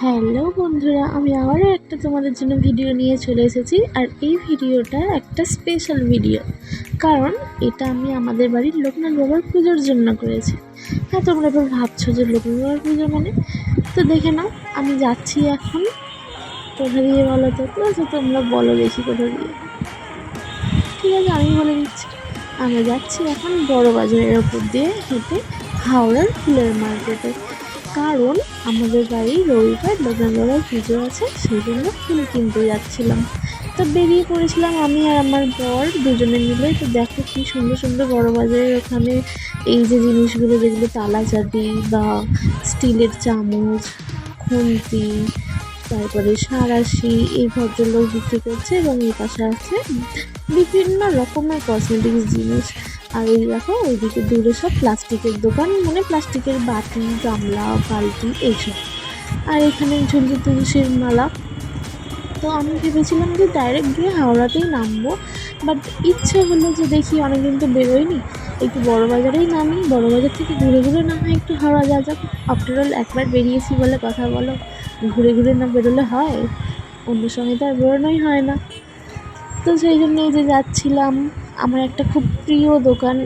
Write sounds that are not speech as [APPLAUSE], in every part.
Hello বন্ধুরা, আমি আবারও একটা তোমাদের জন্য ভিডিও নিয়ে চলে এসেছি, আর এই ভিডিওটা একটা স্পেশাল ভিডিও কারণ এটা আমি আমাদের বাড়ির লোকনাথ বাবার পুজোর জন্য করেছি। হ্যাঁ তোমরা এবার ভাবছ যে লোকনাথ বাবার পুজো মানে? তো দেখে নাও, আমি যাচ্ছি এখন। কোথা দিয়ে বলো তো? তো তোমরা বলো বেশি কোথা দিয়ে। ঠিক আছে, আমি বলে দিচ্ছি। আমরা যাচ্ছি এখন বড় বাজারের ওপর দিয়ে হেঁটে হাওড়ার ফুলের মার্কেটে। কারণ আমাদের বাড়ি রবিবার লোকনাথবাবার পুজো আছে, সেই জন্য ফুল কিনতে যাচ্ছিলাম। তো বেরিয়ে পড়েছিলাম আমি আর আমার বর দুজনে মিলে। তো দেখো কি সুন্দর সুন্দর বড় বাজারের ওখানে এই যে জিনিসগুলো যেগুলো তালা চাবি বা স্টিলের চামচ, খুন্তি, তারপরে সাঁড়াশি এই ভদ্রলোক বিক্রি করছে এবং এই পাশে আছে বিভিন্ন রকমের কসমেটিক্স জিনিস। আর এই দেখো ওইদিকে দূরে সব প্লাস্টিকের দোকান মানে প্লাস্টিকের বাটি, গামলা, বালতি, এইসব। আর এখানে ঝুলছে তুলসীর মালা। তো আমি ভেবেছিলাম যে ডাইরেক্ট গিয়ে হাওড়াতেই নামবো বাট ইচ্ছে হলো যে দেখি অনেকদিন তো বেরোয়নি একটু বড় বাজারেই নামি, বড় বাজার থেকে ঘুরে ঘুরে না হয় একটু হাওড়া যা যাক। আফটার অল একবার বেরিয়েছি বলে কথা বলো। ঘুরে ঘুরে না বেরোলে হয়, অন্য সময় তো আর বেরোনোই হয় না। তো সেই জন্য এই যে যাচ্ছিলাম, আমার একটা খুব প্রিয় দোকান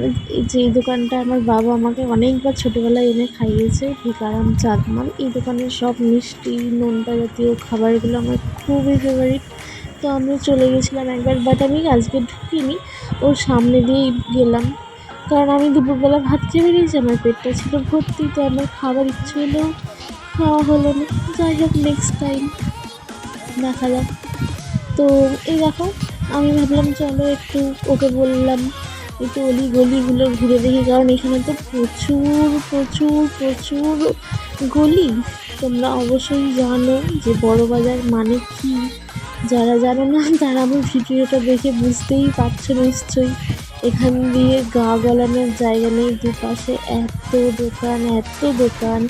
যেই দোকানটা আমার বাবা আমাকে অনেকবার ছোটোবেলায় এনে খাইয়েছে, ভিকারাম চাঁদমাল। এই দোকানের সব মিষ্টি, নোনতা জাতীয় খাবারগুলো আমার খুবই ফেভারিট তো আমরা চলে গেছিলাম একবার বাট আমি আজকে ঢুকিনি, ওর সামনে দিয়েই গেলাম। কারণ আমি দুপুরবেলা ভাত খেয়ে বেরিয়েছি, আমার পেটটা ছিল ভর্তি, তো আমার খাবার ইচ্ছে হলেও খাওয়া হলো না। যাই হোক নেক্সট টাইম দেখা যাক। তো এই দেখো, আমি ভাবলাম, চলো একটু ওকে বললাম। একটু অলি গলিগুলো ঘুরে দেখি, কারণ এখানে তো প্রচুর প্রচুর প্রচুর গলি। তোমরা অবশ্যই জানো যে বড় বাজার মানে কি? যারা জানো না, তারা আমার ভিডিওটা দেখে বুঝতেই পারছ নিশ্চয়ই। এখান দিয়ে গা গলানোর জায়গা নেই, দুপাশে এত দোকান এত দোকান।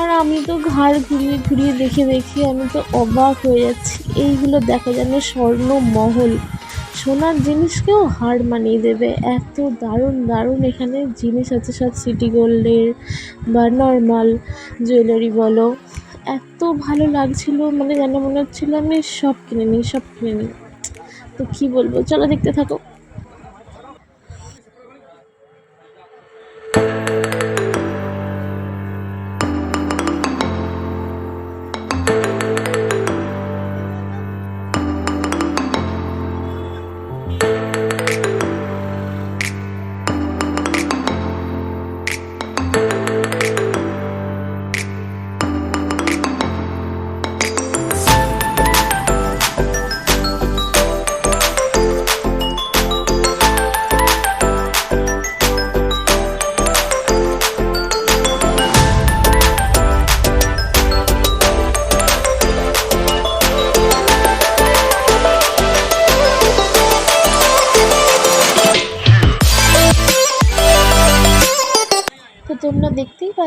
আর আমি তো ঘাড় ঘুরিয়ে ঘুরিয়ে দেখে দেখে আমি তো অবাক হয়ে যাচ্ছি। এইগুলো দেখা যেন স্বর্ণমহল। সোনার জিনিসকেও হার মানিয়ে দেবে। এত দারুণ দারুণ এখানে জিনিস আছে, সব সিটি গোল্ডের বা নর্মাল জুয়েলারি বলো। এত ভালো লাগছিল মানে যেন মনে হচ্ছিল আমি সব কিনে নিই, সব কিনে নিই। তো কী বলব? চলো দেখতে থাকো।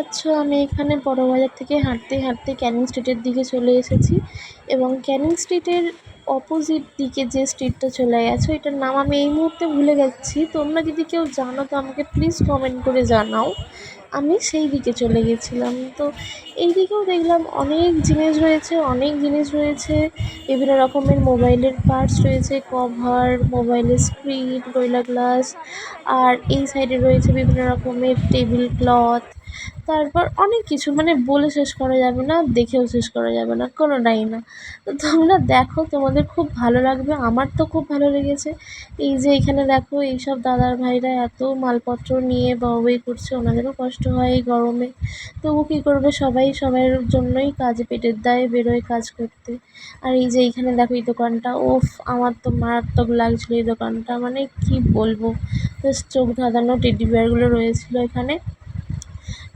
পাচ্ছ, আমি এখানে বড় বাজার থেকে হাঁটতে হাঁটতে ক্যানিং স্ট্রিটের দিকে চলে এসেছি এবং ক্যানিং স্ট্রিটের অপোজিট দিকে যে স্ট্রিটটা চলে গেছে ওইটার নাম আমি এই মুহূর্তে ভুলে যাচ্ছি। তোমরা যদি কেউ জানো, তো আমাকে প্লিজ কমেন্ট করে জানাও। আমি সেই দিকে চলে গেছিলাম। তো এই দিকেও দেখলাম অনেক জিনিস রয়েছে, অনেক জিনিস রয়েছে। বিভিন্ন রকমের মোবাইলের পার্টস রয়েছে কভার মোবাইলের স্ক্রিন গরিলা গ্লাস আর এই সাইডে রয়েছে বিভিন্ন রকমের টেবিল ক্লথ তারপর অনেক কিছু মানে বলে শেষ করা যাবে না, দেখেও শেষ করা যাবে না, কোনোটাই না। তো তোমরা দেখো, তোমাদের খুব ভালো লাগবে, আমার তো খুব ভালো লেগেছে। এই যে এখানে দেখো, এইসব দাদার ভাইরা এত মালপত্র নিয়ে বা বউই করছে, ওনাদেরও কষ্ট হয় এই গরমে। তবু কী করবে সবাই? সবার জন্যই কাজে পেটের দায়ে বেরোয় কাজ করতে। আর এই যে এইখানে দেখো এই দোকানটা, ওফ, আমার তো মারাত্মক লাগছিল এই দোকানটা। মানে কি বলব? চোখ ধাঁধানো টেডি বিয়ারগুলো রয়েছিলো এখানে।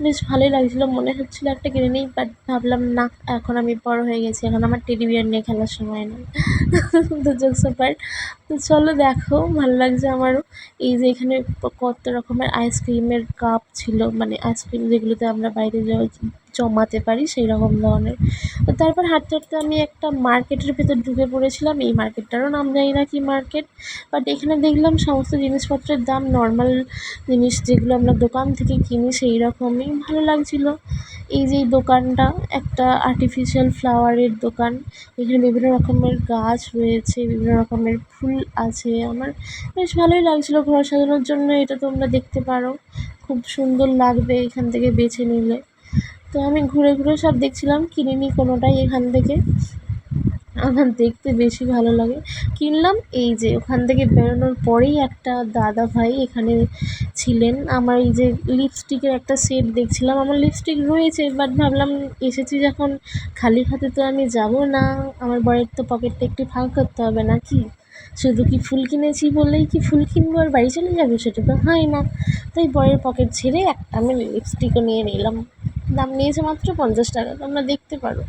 বেশ ভালোই লাগছিল, মনে হচ্ছিল একটা কিনে নিই বাট ভাবলাম না, এখন আমি বড় হয়ে গেছি, এখন আমার টেডি বিয়ার নিয়ে খেলার সময় নেই। তো জোকস পার্ট তো চলো দেখো, ভালো লাগছে আমারও। এই যে এখানে কত রকমের আইসক্রিমের কাপ ছিল মানে আইসক্রিম যেগুলোতে আমরা বাইরে যাওয়া জমাতে পারি সেই রকম ধরনের তারপর হাঁটতে হাঁটতে আমি একটা মার্কেটের ভেতর ঢুকে পড়েছিলাম। এই মার্কেটটারও নাম জানি না কি মার্কেট। বাট এখানে দেখলাম সমস্ত জিনিসপত্রের দাম নর্মাল জিনিস যেগুলো আমরা দোকান থেকে কিনি সেই রকমই ভালো লাগছিল। এই যে দোকানটা একটা আর্টিফিশিয়াল ফ্লাওয়ারের দোকান। এখানে বিভিন্ন রকমের গাছ রয়েছে, বিভিন্ন রকমের ফুল আছে। আমার বেশ ভালোই লাগছিল ঘর সাজানোর জন্য, এটা তোমরা দেখতে পারো। খুব সুন্দর লাগবে এখান থেকে বেছে নিলে। তো আমি ঘুরে ঘুরে সব দেখছিলাম, কিনিনি কোনোটাই এখান থেকে। আমার দেখতে বেশি ভালো লাগে। কিনলাম এই যে ওখান থেকে বেরোনোর পরেই একটা দাদা ভাই এখানে ছিলেন। আমার এই যে লিপস্টিকের একটা সেট দেখছিলাম। আমার লিপস্টিক রয়েছে বাট ভাবলাম এসেছি যখন খালি হাতে তো আমি যাব না। আমার বরের তো পকেটটা একটু ফাঁক করতে হবে না কি? শুধু কি ফুল কিনেছি বললেই কি ফুল কিনবো আর বাড়ি চলে যাবে? সেটা তো হয় না। তাই বরের পকেট ছেড়ে একটা আমি লিপস্টিকও নিয়ে নিলাম। দাম নিয়েছে মাত্র পঞ্চাশ টাকা, তোমরা দেখতে পারো।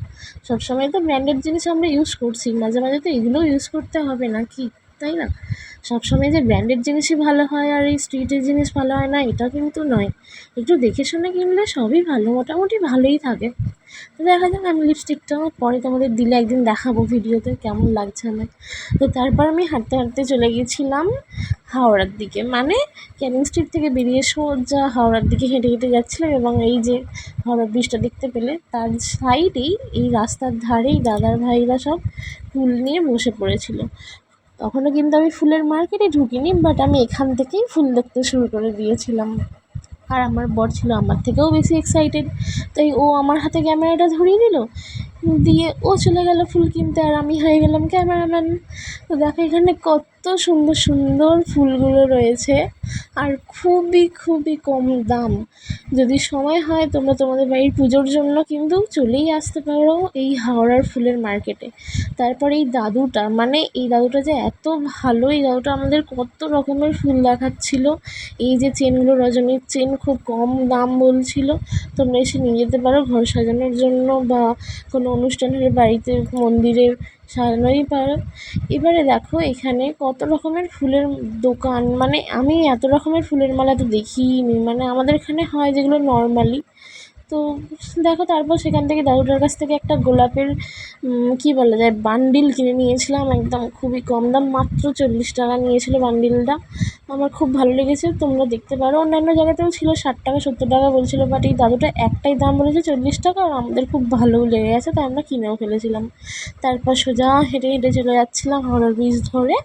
সবসময় তো ব্র্যান্ডেড জিনিস আমরা ইউজ করছি, মাঝে মাঝে তো এগুলোও ইউজ করতে হবে না কি তাই না? সবসময় যে ব্র্যান্ডেড জিনিসই ভালো হয় আর এই স্ট্রিটের জিনিস ভালো হয় না, এটা কিন্তু নয়। একটু দেখে শুনে কিনলে সবই ভালো, মোটামুটি ভালোই থাকে। তো দেখা যাক, আমি লিপস্টিকটা পরে তোমাদের দিলে একদিন দেখাবো ভিডিওতে, কেমন লাগছে আমার। তো তারপর আমি হাঁটতে হাঁটতে চলে গেছিলাম হাওড়ার দিকে। মানে ক্যানিং স্ট্রিট থেকে বেরিয়ে সোজা হাওড়ার দিকে হেঁটে হেঁটে যাচ্ছিলাম এবং এই যে হাওড়া ব্রিজটা দেখতে পেলে, তার সাইডেই এই রাস্তার ধারেই দাদার ভাইরা সব ফুল নিয়ে বসে পড়েছিল। তখনও কিন্তু আমি ফুলের মার্কেটে ঢুকিনি বাট আমি এখান থেকেই ফুল দেখতে শুরু করে দিয়েছিলাম। আর আমার বর ছিল আমার থেকেও বেশি এক্সাইটেড তাই ও আমার হাতে ক্যামেরাটা ধরিয়ে দিল, দিয়ে ও চলে গেল ফুল কিনতে, আর আমি হয়ে গেলাম ক্যামেরাম্যান। তো দেখো এখানে কত সুন্দর সুন্দর ফুলগুলো রয়েছে আর খুবই খুবই কম দাম। যদি সময় হয়, তোমরা তোমাদের বাড়ির পুজোর জন্য কিন্তু চলেই আসতে পারো এই হাওড়ার ফুলের মার্কেটে। তারপর এই দাদুটা মানে এই দাদুটা যে এত ভালো, এই দাদুটা আমাদের কত রকমের ফুল দেখাচ্ছিল। এই যে চেনগুলো, রজনীর চেন খুব কম দাম বলছিল। তোমরা এসে নিয়ে যেতে পারো ঘর সাজানোর জন্য বা কোনো অনুষ্ঠানের বাড়িতে মন্দিরে সাজানোই পারো। এবারে দেখো এখানে কত রকমের ফুলের দোকান। মানে আমি এত রকমের ফুলের মালা তো দেখিনি। মানে আমাদের এখানে হয় যেগুলো নর্মালি তো দেখো তারপর সেখান থেকে দাদুটার কাছ থেকে একটা গোলাপের কী বলা যায়, বান্ডিল কিনে নিয়েছিলাম, একদম খুবই কম দাম, মাত্র চল্লিশ টাকা নিয়েছিল বান্ডিলটা। আমার খুব ভালো লেগেছে, তোমরা দেখতে পারো। অন্যান্য জায়গাতেও ছিল ষাট টাকা, সত্তর টাকা বলছিলো বাট এই দাদুটা একটাই দাম বলেছে, চল্লিশ টাকা, আর আমাদের খুব ভালোও লেগে গেছে, তাই আমরা কিনেও ফেলেছিলাম। তারপর সোজা হেঁটে হেঁটে চলে যাচ্ছিলাম হাওড়া ব্রিজ ধরে,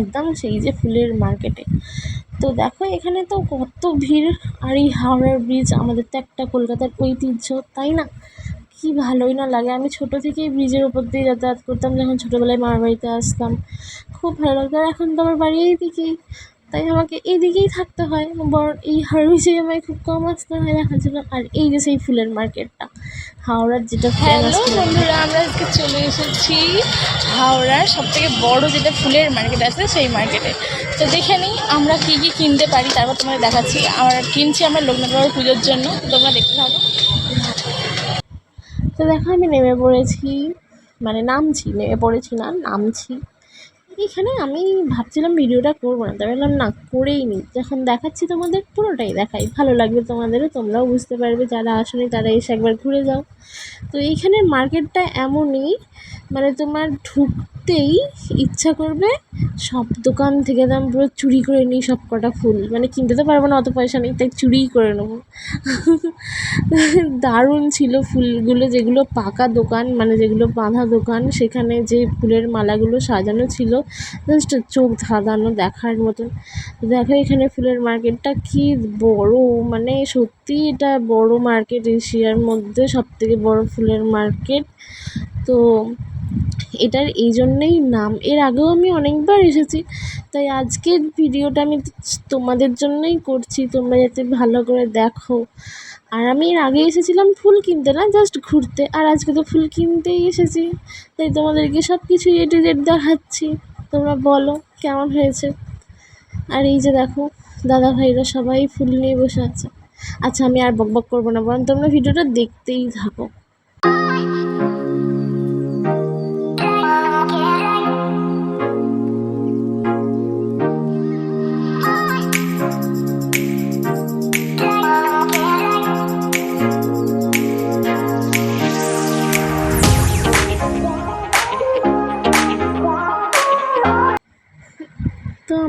একদম সেই যে ফুলের মার্কেটে তো দেখো এখানে তো কত ভিড়। আর এই হাওড়ার ব্রিজ আমাদের তো একটা কলকাতার ঐতিহ্য তাই না? কী ভালোই না লাগে। আমি ছোটো থেকেই ব্রিজের ওপর দিয়ে যাতায়াত করতাম যখন ছোটোবেলায় মামার বাড়িতে আসতাম। খুব ভালো লাগতো। আর এখন তো আমার বাড়ি এইদিকেই। তাই আমাকে এইদিকেই থাকতে হয়। বর এই হাওড়া ব্রিজে আমায় খুব কম আসতে হয় দেখার জন্য আর এই যে সেই ফুলের মার্কেটটা হাওড়ার যেটা হ্যালো বন্ধুরা আমরা আজকে চলে এসেছি হাওড়ার সব থেকে বড় যেটা ফুলের মার্কেট আছে সেই মার্কেটে তো দেখে নিই আমরা কী কী কিনতে পারি, তারপর তোমাদের দেখাচ্ছি। আমরা কিনছি আমরা লোকনাথ বাবার পুজোর জন্য, তোমরা দেখতে থাকো। তো দেখো, আমি নেমে পড়েছি। মানে নামছি, নেমে পড়েছি না, নামছি। এখানে আমি ভাবছিলাম ভিডিওটা করব না তাই বললাম না, করেই নিই যখন দেখাচ্ছি তোমাদের, পুরোটাই দেখাই। ভালো লাগবে তোমাদেরও, তোমরাও বুঝতে পারবে, যারা আসনি তারা এসে একবার ঘুরে যাও। তো এইখানে মার্কেটটা এমনই মানে তোমার ঢুকতেই ইচ্ছা করবে, সব দোকান থেকে দাম পুরো চুরি করে নিই সব কটা ফুল। মানে কিনতে তো পারব না, অত পয়সা নেই, তাই চুরিই করে নেব। দারুণ ছিল ফুলগুলো, যেগুলো পাকা দোকান মানে যেগুলো বাঁধা দোকান, সেখানে যে ফুলের মালাগুলো সাজানো ছিল, জাস্ট চোখ ধাঁধানো দেখার মতন দেখো এখানে ফুলের মার্কেটটা কি বড় মানে সত্যি এটা বড় মার্কেট এশিয়ার মধ্যে সব থেকে বড় ফুলের মার্কেট। তো এটার এই জন্যেই নাম। এর আগেও আমি অনেকবার এসেছি, তাই আজকের ভিডিওটা আমি তোমাদের জন্যই করছি। তোমরা যাতে ভালো করে দেখো। আর আমি এর আগে এসেছিলাম ফুল কিনতে না, জাস্ট ঘুরতে। আর আজকে তো ফুল কিনতেই এসেছি, তাই তোমাদেরকে সব কিছু এ টু জেড দেখাচ্ছি। তোমরা বলো, কেমন হয়েছে? আর এই যে দেখো, দাদা ভাইরা সবাই ফুল নিয়ে বসে আছে। আচ্ছা আমি আর বকবক করব না, বরং তোমরা ভিডিওটা দেখতেই থাকো।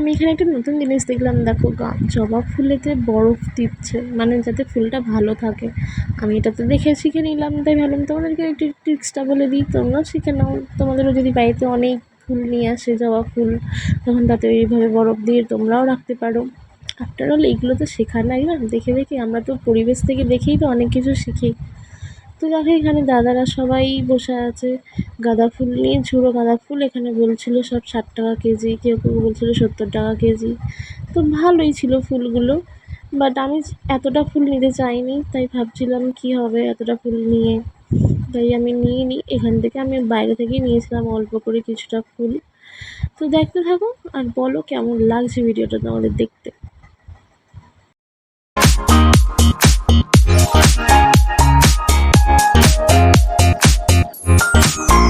আমি এখানে একটা নতুন জিনিস দেখলাম, দেখো জবা ফুলেতে বরফ দিচ্ছে মানে যাতে ফুলটা ভালো থাকে। আমি এটা তো দেখে শিখে নিলাম, তাই ভাবলাম তোমাদেরকে একটু টিপসটা বলে দিই, তোমরাও শিখে নাও। তোমাদেরও যদি বাড়িতে অনেক ফুল নিয়ে আসে, জবা ফুল, তখন তাতে এইভাবে বরফ দিয়ে তোমরাও রাখতে পারো। আফটার অল এইগুলো তো শেখার না? দেখে দেখে আমরা তো পরিবেশ থেকে দেখেই তো অনেক কিছু শিখি। তো দেখো এখানে দাদারা সবাই বসে আছে। গাঁদা ফুল নিয়ে ঝুড়ো গাঁদা ফুল এখানে বলছিল সব ষাট টাকা কেজি, কেউ কেউ বলছিল সত্তর টাকা কেজি। তো ভালোই ছিল ফুলগুলো বাট আমি এতটা ফুল নিতে চাইনি, তাই ভাবছিলাম কি হবে এতটা ফুল নিয়ে। তাই আমি নিয়ে নিই এখান থেকে আমি বাইরে থেকেই নিয়েছিলাম অল্প করে কিছুটা ফুল। তো দেখতে থাকো আর বলো কেমন লাগছে ভিডিওটা তোমাদের দেখতে। কি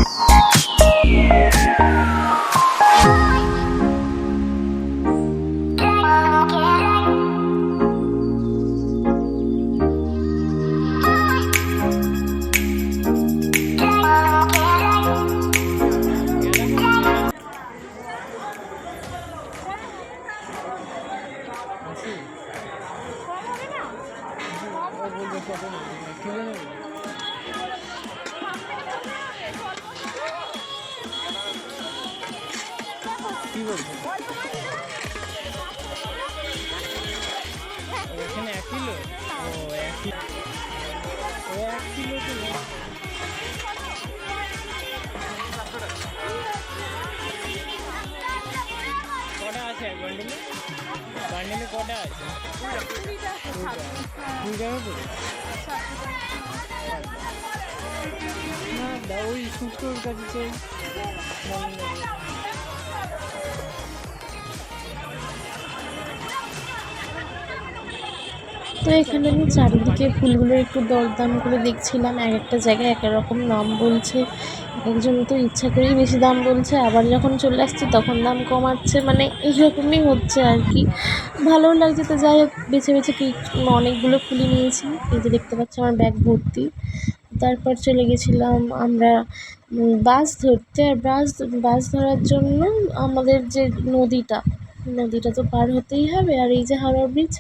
না ওই কাছে তো এখানে আমি চারিদিকে ফুলগুলো একটু দরদাম করে দেখছিলাম, এক একটা জায়গায় এক রকম নাম বলছে। একজন তো ইচ্ছা করেই বেশি দাম বলছে, আবার যখন চলে আসছে তখন দাম কমাচ্ছে মানে এইরকমই হচ্ছে আর কি। ভালোও লাগছে তো যাই হোক, বেছে বেছে কি অনেকগুলো ফুলই নিয়েছি, এই যে দেখতে পাচ্ছি আমার ব্যাগ ভর্তি। তারপর চলে গেছিলাম আমরা বাস ধরতে, আর বাস বাস ধরার জন্য আমাদের যে নদীটা নদীটা তো পার হতেই হবে, আর এই যে হাওড়া ব্রিজ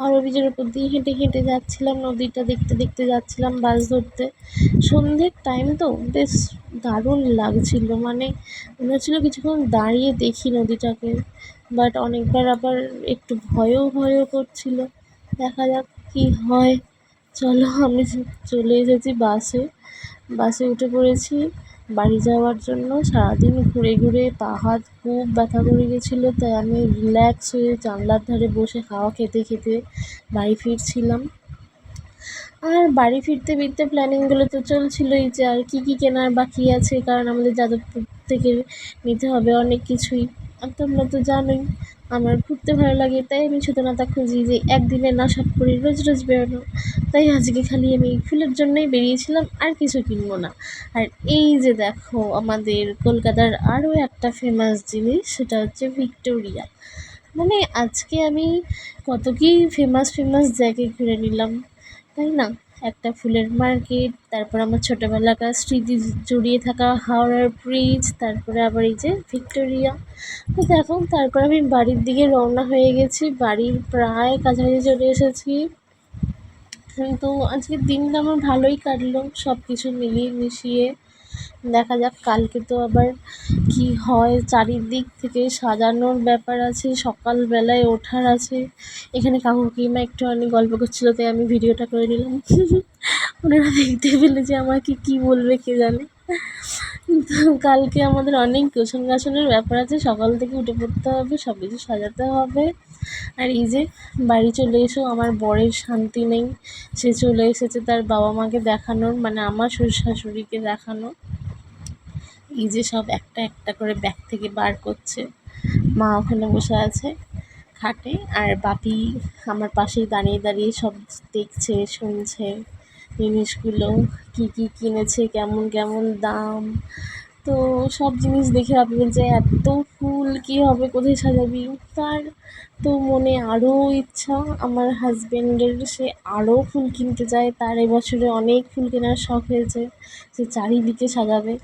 হাওড়া ব্রিজের উপর দিয়ে হেঁটে হেঁটে যাচ্ছিলাম, নদীটা দেখতে দেখতে যাচ্ছিলাম বাস ধরতে। সন্ধ্যের টাইম তো বেশ দারুণ লাগছিল মানে মনে হচ্ছিল কিছুক্ষণ দাঁড়িয়ে দেখি নদীটাকে বাট অনেকবার আবার একটু ভয়ও ভয়ও করছিল। দেখা যাক কী হয়। চলো আমি চলে এসেছি বাসে। বাসে উঠে পড়েছি। বাড়ি যাওয়ার জন্য সারাদিন ঘুরে ঘুরে পা, হাত খুব ব্যথা করে গেছিল, তাই আমি রিল্যাক্স হয়ে জানলার ধারে বসে খাওয়া খেতে খেতে বাড়ি ফিরছিলাম। আর বাড়ি ফিরতে ফিরতে প্ল্যানিংগুলো তো চলছিলোই যে আর কী কী কেনার বাকি আছে, কারণ আমাদের যাদবপুর থেকে নিতে হবে অনেক কিছুই। তোমরা তো জানোই, আমার ঘুরতে ভালো লাগে, তাই আমি ছোটোনাতা খুঁজি যে একদিনে না সব করি, রোজ রোজ বেরোনো। তাই আজকে খালি আমি ফুলের জন্যই বেরিয়েছিলাম, আর কিছু কিনবো না। আর এই যে দেখো, আমাদের কলকাতার আরও একটা ফেমাস জিনিস, সেটা হচ্ছে ভিক্টোরিয়া। মানে আজকে আমি কত কি ফেমাস ফেমাস জায়গায় ঘুরে নিলাম, তাই না? একটা ফুলের মার্কেট, তারপর আমার ছোটোবেলাকার স্মৃতি জড়িয়ে থাকা হাওড়ার ব্রিজ তারপরে আবার এই যে ভিক্টোরিয়া। তো দেখো, তারপর আমি বাড়ির দিকে রওনা হয়ে গেছি, বাড়ির প্রায় কাছাকাছি চলে এসেছি। কিন্তু আজকের দিনটা আমার ভালোই কাটলো সব কিছু মিলিয়ে মিশিয়ে। দেখা যাক, কালকে তো আবার কি হয়। চারিদিক থেকে সাজানোর ব্যাপার আছে, সকালবেলায় ওঠার আছে। এখানে কাকু কিমা একটু একটুখানি গল্প করছিল, তাই আমি ভিডিওটা করে নিলাম। [LAUGHS] ওনারা দেখতে পেলে যে আমাকে কী বলবে কে জানে। তো কালকে আমাদের অনেক গোছন গাছনের ব্যাপার আছে। সকাল থেকে উঠে পড়তে হবে সব কিছু সাজাতে হবে। আর এই যে বাড়ি চলে এসেও আমার বরের শান্তি নেই। সে চলে এসেছে তার বাবা মাকে দেখানোর মানে আমার শ্বশুর শাশুড়িকে দেখানো। এই যে সব একটা একটা করে ব্যাগ থেকে বার করছে। মা ওখানে বসে আছে খাটে আর বাপি আমার পাশেই দাঁড়িয়ে দাঁড়িয়ে সব দেখছে, শুনছে। জিনিসগুলো কী কী কিনেছে, কেমন কেমন দাম তো সব জিনিস দেখে ভাবি যে এত ফুল, কী হবে, কোথায় সাজাবি? তার তো মনে আরও ইচ্ছা, আমার হাজব্যান্ডের সে আরও ফুল কিনতে চায় তার এবছরে অনেক ফুল কেনার শখ হয়েছে, সে চারিদিকে সাজাবে,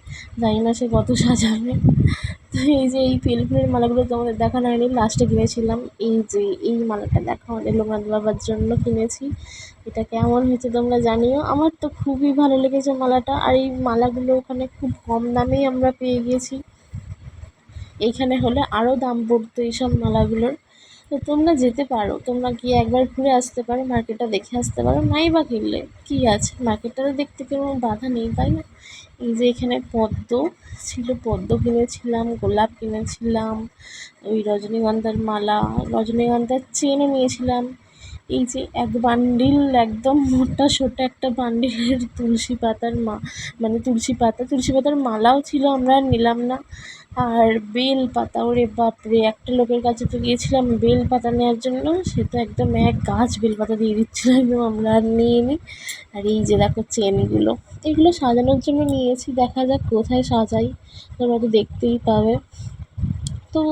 জানি না সে কত সাজাবে। তো এই যে এই বেল ফুলের মালাগুলো তোমাদের দেখানো হয়নি লাস্টে কিনেছিলাম, এই যে এই মালাটা দেখা আমাদের লোকনাথ বাবার জন্য কিনেছি। এটা কেমন হয়েছে তোমরা জানিও। আমার তো খুবই ভালো লেগেছে মালাটা, আর এই মালাগুলো ওখানে খুব কম দামেই আমরা পেয়ে গেছি এইখানে হলে আরও দাম পড়তো এইসব মালাগুলোর। তো তোমরা যেতে পারো, তোমরা গিয়ে একবার ঘুরে আসতে পারো, মার্কেটটা দেখে আসতে পারো, নাই বা কিনলে কী আছে? মার্কেটটা দেখতে কোনো বাধা নেই, তাই না? এই যে এখানে পদ্ম ছিল, পদ্ম কিনেছিলাম, গোলাপ কিনেছিলাম, ওই রজনীগন্ধার মালা, রজনীগন্ধার চেনও নিয়েছিলাম। এই যে এক বান্ডিল, একদম মোটা সোটা একটা বান্ডিলের তুলসী পাতার মা মানে তুলসী পাতা, তুলসী পাতার মালাও ছিল, আমরা নিলাম না। আর বেল পাতা ওরে বাপরে, একটা লোকের কাছে তো গিয়েছিলাম বেল পাতা নেওয়ার জন্য, সে তো একদম এক গাছ বেল পাতা দিয়ে দিচ্ছিল, একদম আমরা আর নিয়ে নিই আর এই যে দেখো চেনগুলো, এগুলো সাজানোর জন্য নিয়েছি, দেখা যাক কোথায় সাজাই, তোমরা তো দেখতেই পাবে। তো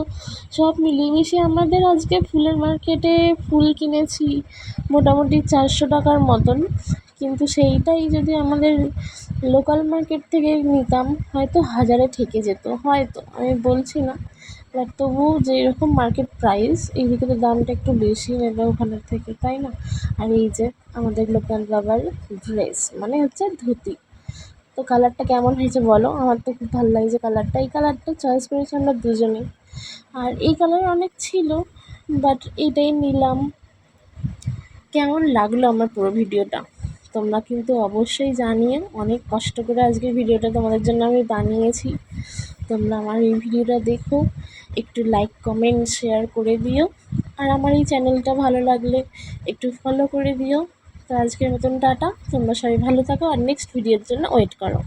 সব মিলিয়ে আমাদের আজকে ফুলের মার্কেটে ফুল কিনেছি, মোটামুটি চারশো টাকার মতন। কিন্তু সেইটাই যদি আমাদের লোকাল মার্কেট থেকে নিতাম, হয়তো হাজারে ঠেকে যেত। হয়তো, আমি বলছি না। বাট তবুও যেরকম মার্কেট প্রাইস এইদিকে তো দামটা একটু বেশি নেবে ওখানের থেকে, তাই না? আর এই যে আমাদের লোকাল বাবার ড্রেস মানে হচ্ছে ধুতি। তো কালারটা কেমন হয়েছে বলো? আমার তো খুব ভালো লাগছে কালারটা এই কালারটা চয়েস করেছি আমরা দুজনেই। আর এই কালার অনেক ছিল বাট এটাই নিলাম। কেমন লাগল আমার পুরো ভিডিওটা? তোমরা কিন্তু অবশ্যই জানিয়ে অনেক কষ্ট করে আজকে ভিডিওটা তোমাদের জন্য আমি বানিয়েছি। তোমরা আমার এই ভিডিওটা দেখো, একটু লাইক কমেন্ট শেয়ার করে দিও। আর আমার এই চ্যানেলটা ভালো লাগলে একটু ফলো করে দিও। তো আজকের মতন টাটা, তোমরা সবাই ভালো থাকো, আর নেক্সট ভিডিওর জন্য ওয়েট করো।